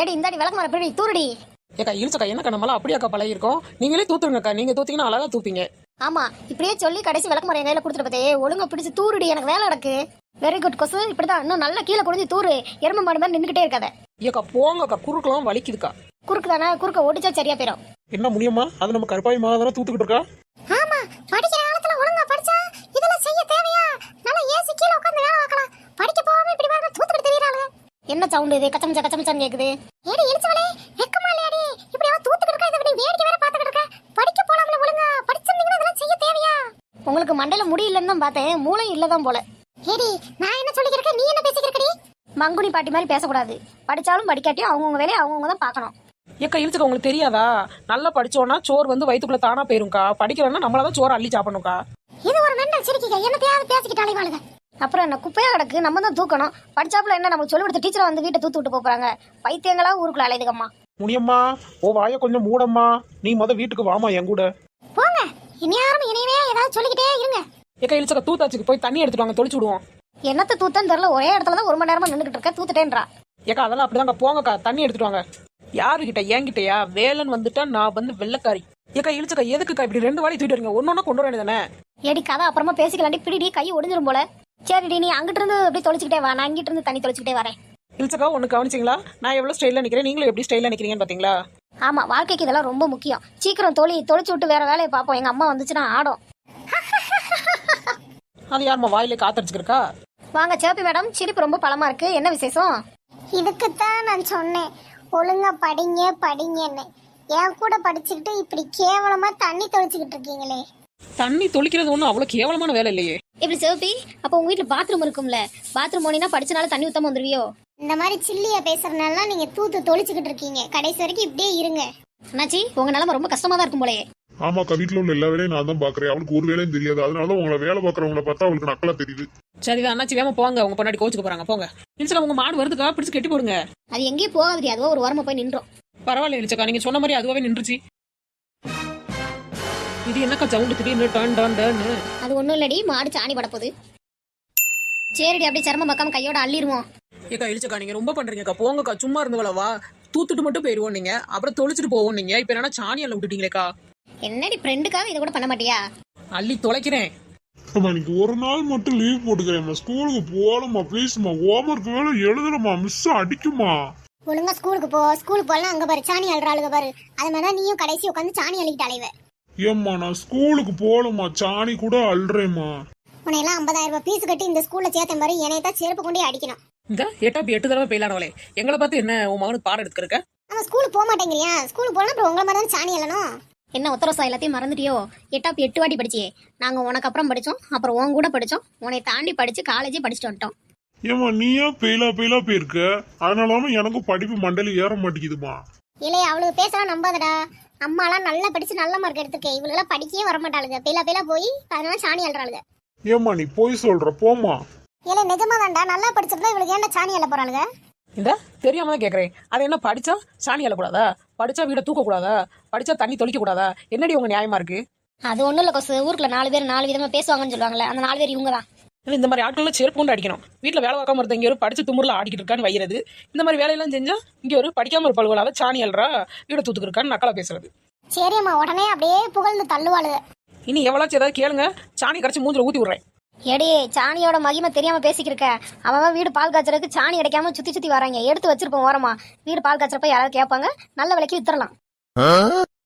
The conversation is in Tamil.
ஏடி இந்தாடி விளக்கு மர பிடி தூருடி. ஏக்கா இழுச்சக்கா என்னக்கா நம்மளாம் அப்படியாக்கா பழகிருக்கோம் நீங்களே தூத்துருங்கக்கா நீங்க தூத்தீங்கன்னா அழகா தூப்பீங்க. ஆமா இப்படியே சொல்லி கடைசி விளக்கு மரம் கையில கொடுத்துட்டு பார்த்தே ஒழுங்கா பிடிச்சு தூருடி எனக்கு வேலை நடக்கு வெரி குட் கொசு இப்படிதான் இன்னும் நல்லா கீழே குடிஞ்சு தூரு. எருமை மாடு மாதிரி நின்றுக்கிட்டே இருக்காத. ஏக்கா போங்கக்கா குறுக்கெல்லாம் வலிக்குதுக்கா. குறுக்கு தானே? குறுக்க ஒடிச்சா சரியா போயிடும் என்ன முடியுமா? அது நம்ம கருப்பாய் மாதான தூத்துக்கிட்டு இருக்கா? ஆமா படிக்கிற காலத்துல ஒழுங்கா படிச்சா இதெல்லாம் செய்ய தேவையா நல்லா ஏசி கீழ உட்கார்ந்து வேலை பார்க்கலாம் படிக்க போகாம இப்படி பாருங்க தூத்துக்கிட்டு தெரியறாங்க என்ன சவுண்ட் இது கச்சமச்சா கச்சமச்சான்னு கேக்குது. ஏடி இழுச்சவளே வெக்கமா இல்லையாடி? இப்படி அவ தூத்துக்கிட்டு இருக்கா இதை வேடிக்கை வேற பாத்துக்கிட்டு இருக்க. படிக்க போலாம்ல ஒழுங்கா. படிச்சிருந்தீங்கன்னா இதெல்லாம் செய்ய தேவையா? உங்களுக்கு மண்டையில முடி இல்லைன்னு தான் பார்த்தேன். மூளை இல்லதான் போல. ஏடி நான் என்ன சொல்லிக்கிறேன் நீ என்ன பேசிக்கிறடி மங்குனி பாட்டி மாதிரி பேசக்கூடாது. படிச்சாலும் படிக்காட்டியும் அவங்கவுங்க வேலையை அவங்கவுங்க தான் பார்க்கணும். ஏக்கா இழுச்சக்கா உங்களுக்கு தெரியாதா? நல்லா படிச்சோன்னா சோறு வந்து வயித்துக்குள்ள தானா போயிரும்க்கா. படிக்கிறோன்னா நம்மள தான் சோறு அள்ளி சாப்பிடணும்க்கா. இது ஒரு மெண்டல் சிரிக்கிங்க என்னத்தையாவது பேசிக்கிட்டாலே வாழுங்க. அப்புறம் என்ன குப்பையா கிடக்கு நம்ம தான் தூக்கணும். படிச்சாப்புல என்ன நமக்கு சொல்லி கொடுத்த டீச்சர் வந்து வீட்டை தூத்து விட்டு போறாங்க பைத்தியங்களா ஊருக்குள்ள அலையுதுக்கம்மா முடியம்மா ஓ வாய கொஞ்சம் மூடம்மா. நீ முத வீட்டுக்கு வாமா என் கூட. போங்க. இனியாரும் இனியவே ஏதாவது சொல்லிக்கிட்டே இருங்க. ஏக்கா இழுச்சக்கா தூத்தாச்சுக்கு போய் தண்ணி எடுத்துட்டு வாங்க தொளிச்சு விடுவோம். என்னத்த தூத்தன்னு தெரியல ஒரே இடத்துல தான் ஒரு மணி நேரமா நின்றுகிட்டு இருக்க தூத்துட்டேன்றா. ஏக்கா அதெல்லாம் அப்படிதாங்க போங்கக்கா தண்ணி எடுத்துட்டு வாங்க. யாருகிட்ட என்கிட்டயா? வேலன் வந்துட்டா நான் வந்து வெள்ளக்காரி. ஏக்கா இழுச்சக்கா எதுக்குக்கா இப்படி ரெண்டு வாடி தூக்கிட்டு வரீங்க? ஒன்னொன்னா கொண்டு வர வேண்டியதானே ஏடி கதை அப்புறமா பேசிக்கலாண்டி பிடிடி கை ஒடிஞ்சிரும் போல. சரிடி நீ அங்கிட்டு இருந்து அப்படியே தொலைச்சிக்கிட்டே வா. நான் இங்கிட்டு இருந்து தண்ணி தொலைச்சிக்கிட்டே வரேன். இழுச்சக்கா ஒன்று கவனிச்சிங்களா? நான் எவ்வளோ ஸ்டைலில் நிற்கிறேன் நீங்களும் எப்படி ஸ்டைலில் நிற்கிறீங்கன்னு பார்த்தீங்களா ஆமா வாழ்க்கைக்கு இதெல்லாம் ரொம்ப முக்கியம். சீக்கிரம் தொழி தொலைச்சு விட்டு வேற வேலையை பார்ப்போம். எங்க அம்மா வந்துச்சுன்னா ஆடும். அது யாரும்மா வாயில காத்தடிச்சுக்கிறக்கா வாங்க சேப்பி மேடம் சிரிப்பு ரொம்ப பலமா இருக்கு. என்ன விசேஷம்? இதுக்குத்தான் நான் சொன்னேன். ஒழுங்கா படிங்க படிங்கன்னு. என் கூட படிச்சுக்கிட்டு இப்படி கேவலமா தண்ணி தொளிச்சுக்கிட்டு இருக்கீங்களே. தண்ணி தொளிக்கிறது ஒன்றும் அவ்வளோ கேவலமான வேலை இல்லையே. இப்படி சிவப்பி? அப்போ உங்க வீட்ல பாத்ரூம் இருக்கும்ல. பாத்ரூம் போனீங்கன்னா படிச்சனால தண்ணி ஊத்தாம வந்துருவியோ? இந்த மாதிரி சில்லியா பேசுறதுனால நீங்க தூத்து தொளிச்சுக்கிட்டு இருக்கீங்க. கடைசி வரைக்கும் இப்படியே இருங்க. அண்ணாச்சி உங்க நிலைமை ரொம்ப கஷ்டமா தான் இருக்கும் போலயே. ஆமாக்கா வீட்டுல உள்ள எல்லா வேலையும் நான் தான் பாக்குறேன். அவளுக்கு ஒரு வேலையும் தெரியாது. அதனாலதான் உங்களை வேலை பாக்குறவங்கள பார்த்தா அவளுக்கு நக்கலா தெரியுது. சரிதான் அண்ணாச்சி வேமா போங்க. உங்க பொண்ணாடி கோச்சுக்கு போறாங்க. போங்க. இழுச்சக்கா உங்க மாடு வருதுக்கா? பிடிச்சு கட்டி போடுங்க. அது எங்கேயும் போகாது அதுவா ஒரு வாரமா போய் நின்றோம். பரவாயில்ல இழுச்சக்கா நீங்க சொன்ன மாதிரி அதுவாவே நின்றுச்சு. இது என்னக்கா சவுண்டு திடீர்னு டான் டான் டான்னு. அது ஒண்ணும் இல்லடி மாடு சாணி பட போகுது. சரிடி அப்படியே சிரமம் பக்கம் கையோட அள்ளிடுவோம் ஏக்கா இழுச்சக்கா நீங்க ரொம்ப பண்றீங்கக்கா. போங்கக்கா சும்மா இருந்தவளவா தூத்துட்டு மட்டும் போயிருவோம் நீங்க. அப்புறம் தொளிச்சுட்டு போவோம் நீங்க. இப்ப என்னன்னா சாணியால விட்டுட்டீங்களேக்கா. என்னடி ஃப்ரெண்டுக்காக இதை கூட பண்ண மாட்டியா? அள்ளி தொலைக்கிறேன். அம்மா ஒரு நாள் மட்டும் லீவ் போட்டுக்கிறேன்மா ஸ்கூலுக்கு போகலம்மா ப்ளீஸ்மா ஹோம்ஒர்க் வேலை எழுதலம்மா மிஸ் அடிக்குமா ஒழுங்கா ஸ்கூலுக்கு போ. ஸ்கூலுக்கு போகலாம் அங்க பாரு சாணி அழுறாளுக பாரு. அது மாதிரி நீயும் கடைசி உட்காந்து சாணி அள்ளிக்கிட்டு அலைவ. ஏம்மா நான் ஸ்கூலுக்கு போகலம்மா சாணி கூட அல்றேம்மா. உன்னையெல்லாம் ஐம்பதாயிரம் ரூபாய் ஃபீஸ் கட்டி இந்த ஸ்கூல்ல சேர்த்த மாதிரி என்னைய தான் செருப்பு கொண்டே அடிக்கணும். இந்த எட்டாப்பி எட்டு தடவை பெயிலானவளே எங்களை பார்த்து என்ன உன் மகனுக்கு பாடம் எடுத்துருக்க அவன் ஸ்கூலுக்கு போக மாட்டேங்கிறியா ஸ்கூலுக்கு போனா அப்புறம் உங்களை மாதிரி தான் சாணி அள்ளணும்? என்ன உத்தரவசா எல்லாத்தையும் மறந்துட்டியோ? எட்டாப்பு எட்டு வாட்டி படிச்சியே. நாங்க உனக்கு அப்புறம் படிச்சோம். அப்புறம் உன் கூட படிச்சோம். உன்னை தாண்டி படிச்சு காலேஜே படிச்சுட்டு வந்துட்டோம். ஏம்மா நீயா பெயிலா பெயிலா போயிருக்க? அதனாலாம எனக்கும் படிப்பு மண்டையில ஏற மாட்டேங்குதுமா இல்லை அவளுக்கு பேசலாம் நம்பாதடா. அம்மாலாம் நல்லா படிச்சு நல்ல மார்க் எடுத்திருக்கேன் இவளுக்கெல்லாம் படிக்கவே வர மாட்டாளுங்க பேலா பேலா போய் அதனால சாணி அள்ளுறாளுங்க. ஏம்மா நீ போய் சொல்ற போம்மா. இல்லை நிஜமா தான்டா நல்லா படிச்சிருந்தா இவளுக்கு ஏன்டா சாணி அள்ள போறாளுங்க? இந்த தெரியாம தான் கேக்குறேன். அது என்ன படிச்சா சாணி அள்ளக்கூடாதா? படிச்சா வீடை தூக்கக்கூடாதா? படிச்சா தண்ணி தொளிக்க கூடாதா என்னடி உங்க நியாயமா இருக்கு? அது ஒண்ணும் இல்ல கொசு. ஊருக்குள்ள நாலு பேர் நாலு விதமா பேசுவாங்கன்னு சொல்லுவாங்கல்ல. அந்த நாலு பேர் இவங்க தான் இந்த மாதிரி ஆட்கள்லாம் செருப்பு கொண்டு அடிக்கணும். வீட்டில் வேலை பார்க்காம இருந்த இங்கே ஒரு படிச்சு துமுறில் ஆடிக்கிட்டு இருக்கான்னு வைகிறது இந்த மாதிரி வேலையெல்லாம் செஞ்சா இங்கே ஒரு படிக்காம ஒரு பழுவலாத சாணி அல்றா வீடை தூத்துக்கு இருக்கான்னு நக்கலா பேசுறது. சரியம்மா உடனே அப்படியே புகழ்ந்து தள்ளுவாளுங்க இனி எவ்வளோச்சும் ஏதாவது கேளுங்க. சாணி கரைச்சி மூஞ்சில ஊற்றி விட்றேன். எடி சாணியோட மகிமை தெரியாம பேசிக்கிருக்க. அவன் வீடு பால் காய்ச்சறதுக்கு சாணி அடைக்காம சுத்தி சுத்தி வராங்க. எடுத்து வச்சிருப்போம் ஓரமா. வீடு பால் காய்ச்சறப்ப யாராவது கேட்பாங்க நல்ல விலைக்கு வித்துறலாம்